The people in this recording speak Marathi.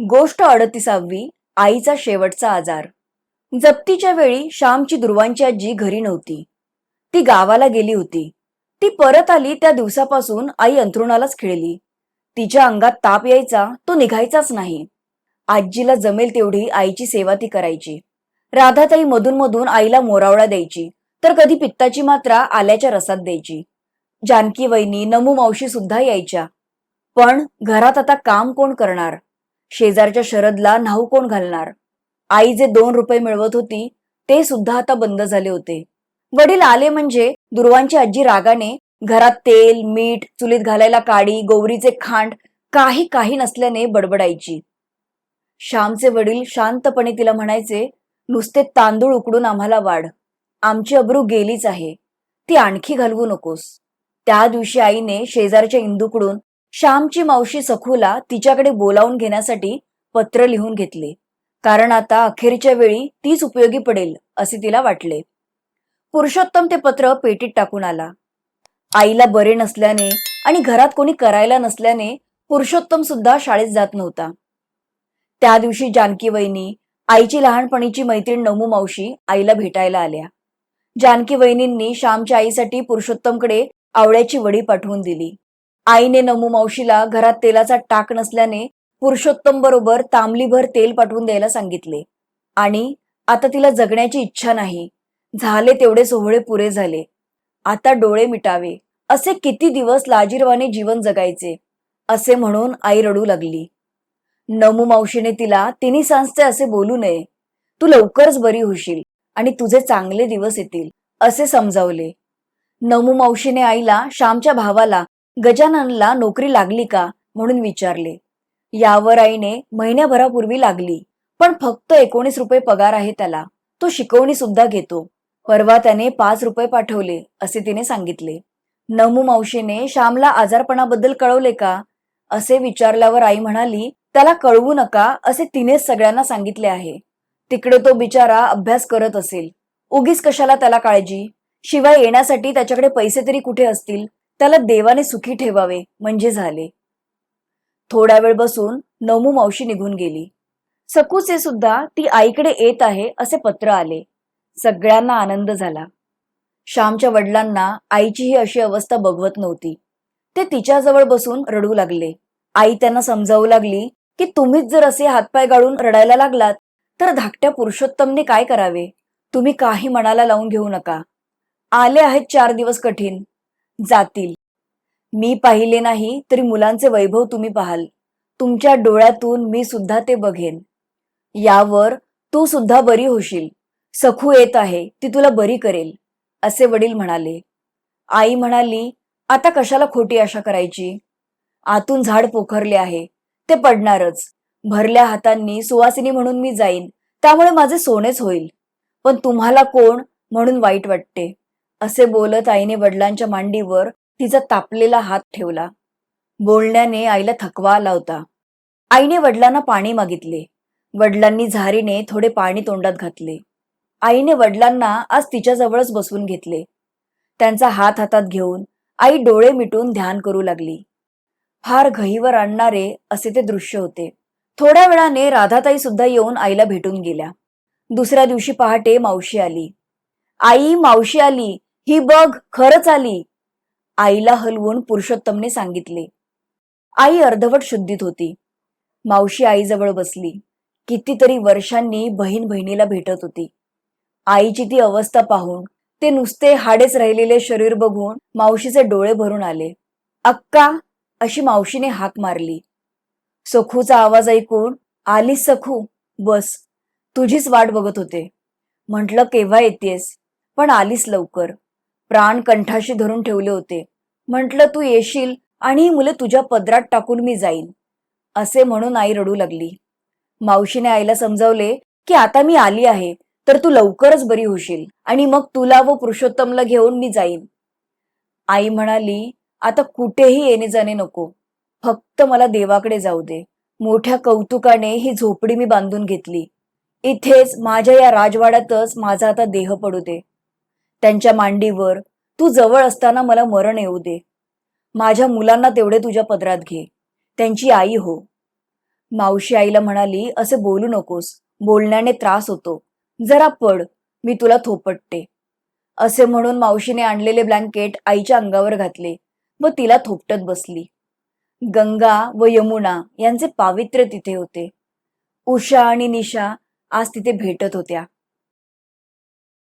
गोष्ट अडतीसावी आईचा शेवटचा आजार. जप्तीच्या वेळी श्यामची दुर्वांची आजी घरी नव्हती. ती गावाला गेली होती. ती परत आली त्या दिवसापासून आई अंथरुणालाच खेळली. तिच्या अंगात ताप यायचा तो निघायचाच नाही. आजीला जमेल तेवढी आईची सेवा ती करायची. राधाताई मधून मधून आईला मोरावळा द्यायची तर कधी पित्ताची मात्रा आल्याच्या रसात द्यायची. जानकी वहिनी नमू मावशी सुद्धा यायच्या. पण घरात आता काम कोण करणार? शेजारच्या शरदला न्हाऊ कोण घालणार? आई जे दोन रुपये मिळवत होती ते सुद्धा आता बंद झाले होते. वडील आले म्हणजे दुर्वांची आजी रागाने घरात तेल मीठ चुलीत घालायला काडी गोवरीचे खांड काही काही नसल्याने बडबडायची. श्यामचे वडील शांतपणे तिला म्हणायचे नुसते तांदूळ उकडून आम्हाला वाढ. आमची अब्रू गेलीच आहे. ती आणखी घालवू नकोस. त्या दिवशी आईने शेजारच्या इंदूकडून श्यामची मावशी सखूला तिच्याकडे बोलावून घेण्यासाठी पत्र लिहून घेतले. कारण आता अखेरच्या वेळी तीच उपयोगी पडेल असे तिला वाटले. पुरुषोत्तम ते पत्र पेटीत टाकून आला. आईला बरे नसल्याने आणि घरात कोणी करायला नसल्याने पुरुषोत्तम सुद्धा शाळेत जात नव्हता. त्या दिवशी जानकी वहिनी आईची लहानपणीची मैत्रीण नमू मावशी आईला भेटायला आल्या. जानकी वहिनींनी श्यामच्या आईसाठी पुरुषोत्तमकडे आवळ्याची वडी पाठवून दिली. आईने नमू मावशीला घरात तेलाचा टाक नसल्याने पुरुषोत्तम बरोबर तांबलीभर तेल पाठवून द्यायला सांगितले. आणि आता तिला जगण्याची इच्छा नाही. झाले तेवढे सोहळे पुरे झाले. आता डोळे मिटावे. असे किती दिवस लाजीरवाने जीवन जगायचे? असे म्हणून आई रडू लागली. नमू मावशीने तिला तिन्ही सांजचे असे बोलू नये. तू लवकरच बरी होशील आणि तुझे चांगले दिवस येतील. असे समजावले. नमू मावशीने आईला श्यामच्या भावाला गजाननला नोकरी लागली का? म्हणून विचारले. यावर आईने महिन्याभरापूर्वी लागली पण फक्त एकोणीस रुपये पगार आहे त्याला. तो शिकवणी सुद्धा घेतो. परवा त्याने पाच रुपये पाठवले असे तिने सांगितले. नमू मावशीने श्यामला आजारपणाबद्दल कळवले का? असे विचारल्यावर आई म्हणाली त्याला कळवू नका असे तिनेच सगळ्यांना सांगितले आहे. तिकडे तो बिचारा अभ्यास करत असेल. उगीच कशाला त्याला काळजी? शिवाय येण्यासाठी त्याच्याकडे पैसे तरी कुठे असतील? त्याला देवाने सुखी ठेवावे म्हणजे झाले. थोडा वेळ बसून नमू मावशी निघून गेली. सकूचे सुद्धा ती आईकडे येत आहे असे पत्र आले. सगळ्यांना आनंद झाला. श्यामच्या वडिलांना आईची ही अशी अवस्था बघवत नव्हती. ते तिच्याजवळ बसून रडू लागले. आई त्यांना समजावू लागली की तुम्हीच जर असे हातपाय गाळून रडायला लागलात तर धाकट्या पुरुषोत्तमने काय करावे? तुम्ही काही मनाला लावून घेऊ नका. आले आहेत चार दिवस कठीण. जातील. मी पाहिले नाही तरी मुलांचे वैभव तुम्ही पाहाल. तुमच्या डोळ्यातून मी सुद्धा ते बघेन. यावर तू सुद्धा बरी होशील. सखू येत आहे ती तुला बरी करेल असे वडील म्हणाले. आई म्हणाली आता कशाला खोटी आशा करायची? आतून झाड पोखरले आहे ते पडणारच. भरल्या हातांनी सुवासिनी म्हणून मी जाईन त्यामुळे माझे सोनेच होईल. पण तुम्हाला कोण म्हणून वाईट वाटते? असे बोलत आईने वडिलांच्या मांडीवर तिचा तापलेला हात ठेवला. बोलण्याने आईला थकवा आला होता. आईने वडिलांना पाणी मागितले. वडिलांनी झारीने थोडे पाणी तोंडात घातले. आईने वडिलांना आज तिच्याजवळच बसवून घेतले. त्यांचा हात हातात घेऊन आई डोळे मिटून ध्यान करू लागली. फार घहीवर आणणारे असे ते दृश्य होते. थोड्या वेळाने राधाताई सुद्धा येऊन आईला भेटून गेल्या. दुसऱ्या दिवशी पहाटे मावशी आली. आई मावशी आली. ही बघ खरंच आली. आईला हलवून पुरुषोत्तमने सांगितले. आई अर्धवट शुद्धीत होती. मावशी आईजवळ बसली. कितीतरी वर्षांनी बहीण बहिणीला भेटत होती. आईची ती अवस्था पाहून ते नुसते हाडेच राहिलेले शरीर बघून मावशीचे डोळे भरून आले. अक्का अशी मावशीने हाक मारली. सखूचा आवाज ऐकून आलीस सखू बस. तुझीच वाट बघत होते. म्हटलं केव्हा येतेस? पण आलीस लवकर. प्राण कंठाशी धरून ठेवले होते. म्हटलं तू येशील आणि ही मुलं तुझ्या पदरात टाकून मी जाईन. असे म्हणून आई रडू लागली. मावशीने आईला समजावले की आता मी आली आहे तर तू लवकरच बरी होशील आणि मग तुला व पुरुषोत्तमला घेऊन मी जाईन. आई म्हणाली आता कुठेही येणे जाणे नको. फक्त मला देवाकडे जाऊ दे. मोठ्या कौतुकाने ही झोपडी मी बांधून घेतली. इथेच माझ्या या राजवाड्यातच माझा आता देह पडू दे. त्यांच्या मांडीवर. तू जवळ असताना मला मरण येऊ दे. माझ्या मुलांना तेवढे तुझ्या पदरात घे. त्यांची आई हो. मावशी आईला म्हणाली असे बोलू नकोस. बोलण्याने त्रास होतो. जरा पड मी तुला थोपटते. असे म्हणून मावशीने आणलेले ब्लँकेट आईच्या अंगावर घातले व तिला थोपटत बसली. गंगा व यमुना यांचे पावित्र्य तिथे होते. उषा आणि निशा आज तिथे भेटत होत्या.